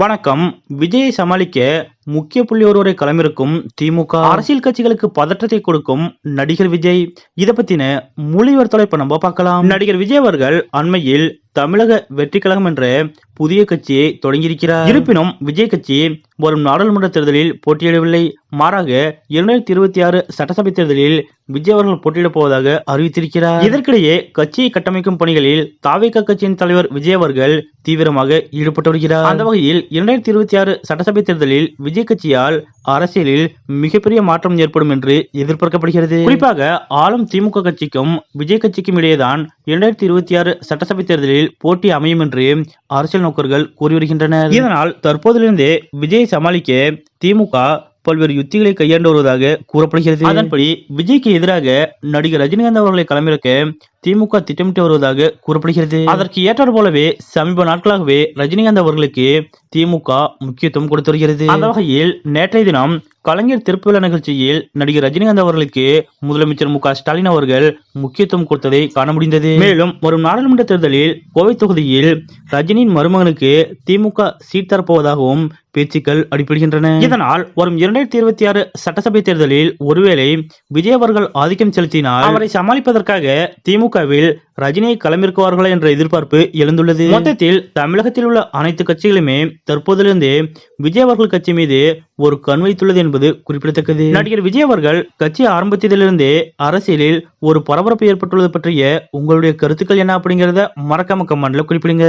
வணக்கம். விஜயை சமாளிக்க முக்கிய புள்ளி ஒருவரை களமிருக்கும் திமுக அரசியல் கட்சிகளுக்கு பதற்றத்தை கொடுக்கும் நடிகர் விஜய். இதை பத்தின மொழிவர் தலைப்பை நம்ம பார்க்கலாம். நடிகர் விஜய் அவர்கள் அண்மையில் தமிழக வெற்றி கழகம் என்ற புதிய கட்சியை தொடங்கியிருக்கிறார். இருப்பினும் விஜய் கட்சி வரும் நாடாளுமன்ற தேர்தலில் போட்டியிடவில்லை. மாறாக இரண்டாயிரத்தி இருபத்தி ஆறு சட்டசபை தேர்தலில் விஜய் அவர்கள் போட்டியிடப் போவதாக அறிவித்திருக்கிறார். இதற்கிடையே கட்சியை கட்டமைக்கும் பணிகளில் தாவேக கட்சியின் தலைவர் விஜய் அவர்கள் தீவிரமாக ஈடுபட்டு வருகிறார். அந்த வகையில் இரண்டாயிரத்தி இருபத்தி ஆறு சட்டசபை தேர்தலில் விஜய் கட்சியால் அரசியலில் மிகப்பெரிய மாற்றம் ஏற்படும் என்று எதிர்பார்க்கப்படுகிறது. குறிப்பாக ஆளும் திமுக கட்சிக்கும் விஜய் கட்சிக்கும் இடையேதான் இரண்டாயிரத்தி இருபத்தி ஆறு சட்டசபை தேர்தலில் போட்டி அமையும் என்று அரசியல் நோக்கர்கள் கூறி வருகின்றனர். இதனால் தற்போதிலிருந்தே விஜயை சமாளிக்க திமுக பல்வேறு யுத்திகளை கையாண்டு வருவதாக கூறப்படுகிறது. அதன்படி விஜய்க்கு எதிராக நடிகர் ரஜினிகாந்த் அவர்களை களமிறக்க திமுக திட்டமிட்டு வருவதாக கூறப்படுகிறது. அதற்கு ஏற்றாறு போலவே சமீப நாட்களாகவே ரஜினிகாந்த் அவர்களுக்கு திமுக முக்கியத்துவம் கொடுத்து வருகிறது. அந்த வகையில் நேற்றைய தினம் கலைஞர் திறப்பு நிகழ்ச்சியில் நடிகர் ரஜினிகாந்த் அவர்களுக்கு முதலமைச்சர் மு ஸ்டாலின் அவர்கள் முக்கியத்துவம் கொடுத்ததை காண முடிந்தது. மேலும் வரும் நாடாளுமன்ற தேர்தலில் கோவை தொகுதியில் ரஜினியின் மருமகனுக்கு திமுக சீட் தரப்போவதாகவும் பேச்சுக்கள் அடிபடுகின்றன. இதனால் வரும் இரண்டாயிரத்தி இருபத்தி ஆறு சட்டசபை தேர்தலில் ஒருவேளை விஜய் அவர்கள் ஆதிக்கம் செலுத்தினால் அவரை சமாளிப்பதற்காக திமுக திமுகவில் ரஜினியை களமிறக்குவார்களா என்ற எதிர்பார்ப்பு எழுந்துள்ளது. மொத்தத்தில் தமிழகத்தில் உள்ள அனைத்து கட்சிகளுமே தற்போதிலிருந்தே விஜய் அவர்கள் கட்சி மீது ஒரு கண் வைத்துள்ளது என்பது குறிப்பிடத்தக்கது. நடிகர் விஜய் அவர்கள் கட்சி ஆரம்பித்ததிலிருந்தே அரசியலில் ஒரு பரபரப்பு ஏற்பட்டுள்ளது பற்றிய உங்களுடைய கருத்துக்கள் என்ன அப்படிங்கறத மறக்காம கமெண்ட்ல குறிப்பிடுங்க.